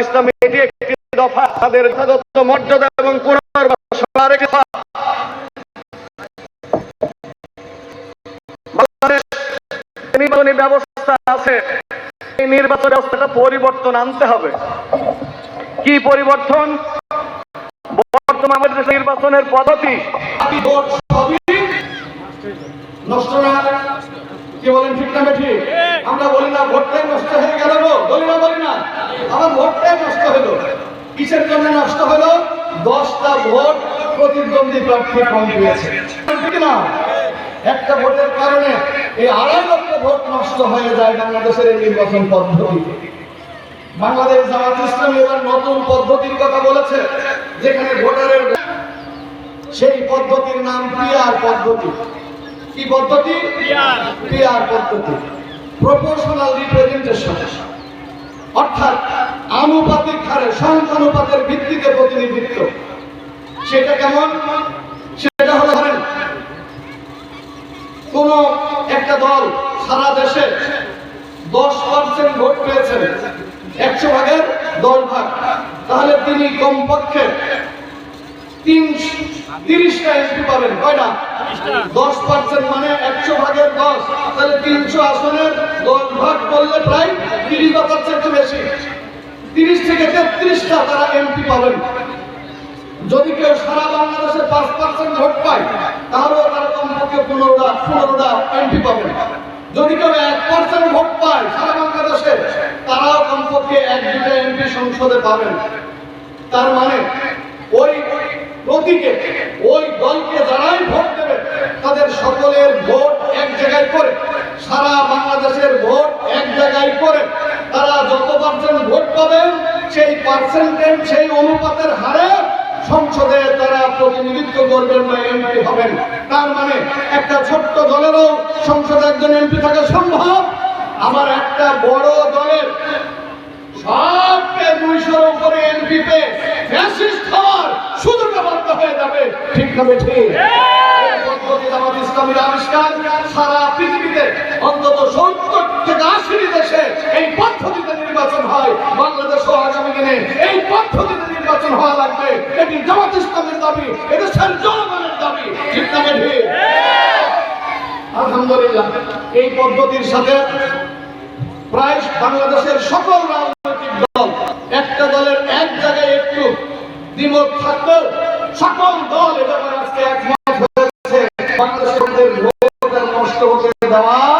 ইসলামী এটি একটি দফা। তাদের মর্যাদা এবং। নির্বাচনী ব্যবস্থা আছে। এই নির্বাচন ব্যবস্থাটা পরিবর্তন আনতে হবে। কি পরিবর্তন? বর্তমান নির্বাচনের পদ্ধতি। কি বলেন ঠিক না আমরা বলি না ভোটটাই নষ্ট হয়ে গেল গো বলি না বলি না আমার ভোটটাই নষ্ট হলো নষ্ট হলো দশটা ভোট প্রতিদ্বন্দ্বী প্রার্থী কম পেয়েছে না একটা ভোটের কারণে এই আড়াই লক্ষ ভোট নষ্ট হয়ে যায় বাংলাদেশের এই নির্বাচন পদ্ধতিতে বাংলাদেশ জামাত ইসলামী এবার নতুন পদ্ধতির কথা বলেছে যেখানে ভোটারের সেই পদ্ধতির নাম পিআর পদ্ধতি। কি পদ্ধতি? পিআর। পদ্ধতি। প্রপোর্শনাল রিপ্রেজেন্টেশন অর্থাৎ আনুপাতিক হারে সংখ্যানুপাতের ভিত্তিতে প্রতিনিধিত্ব। সেটা কেমন? সেটা হলো কোন একটা দল সারা দেশে দশ পার্সেন্ট ভোট পেয়েছেন, একশো ভাগের দশ ভাগ। তাহলে তিনি কমপক্ষে তিন তিরিশটা এমপি পাবেন, কয়টা? দশ পার্সেন্ট মানে ভাগের দশ। তাহলে তিনশো আসনের দশ ভাগ করলে প্রায় তিরিশ পার্সেন্ট একটু বেশি। তিরিশ থেকে তেত্রিশটা তারা এমপি পাবেন। যদি কেউ সারা বাংলাদেশে পাঁচ পার্সেন্ট ভোট পায়, তাহলেও তারা কমপক্ষে পনেরোটা পনেরোটা এমপি পাবেন। যদি কেউ এক পার্সেন্ট ভোট পায় সারা বাংলাদেশে, তারাও কমপক্ষে এক দুটা এমপি সংসদে পাবেন। তার মানে ওই প্রতীকে, ওই দলকে যারাই ভোট দেবে তাদের সকলের ভোট এক জায়গায় করে সারা বাংলাদেশের ভোট এক জায়গায় করে তারা যত পার্সেন্ট ভোট পাবেন সেই পার্সেন্টেজ সেই অনুপাতের হারে সংসদে তারা প্রতিনিধিত্ব করবেন বা এমপি হবেন। তার মানে একটা ছোট্ট দলেরও সংসদে একজন এমপি থাকা সম্ভব। আমার একটা বড় দলের সবকে দুইশোর উপরে এমপি পে ফ্যাসিস্ট হওয়ার সুযোগে হয়ে যাবে। ঠিক না ঠিক ইসলামীর আবিষ্কার সারা পৃথিবীতে অন্তত সত্তর থেকে আশিটি দেশে এই পদ্ধতিতে নির্বাচন হয় বাংলাদেশও দিনে এই পদ্ধতিতে নির্বাচন হওয়া লাগবে। এটি জামাত ইসলামের দাবি এদেশের জনগণের দাবি। ঠিক আলহামদুলিল্লাহ, এই পদ্ধতির সাথে প্রায় বাংলাদেশের সকল রাজনৈতিক দল, একটা দলের এক জায়গায় একটু দ্বিমত থাকলেও সকল দল এ ব্যাপারে আজকে একমত হয়েছে। বাংলাদেশের ভোট নষ্ট হতে দেওয়া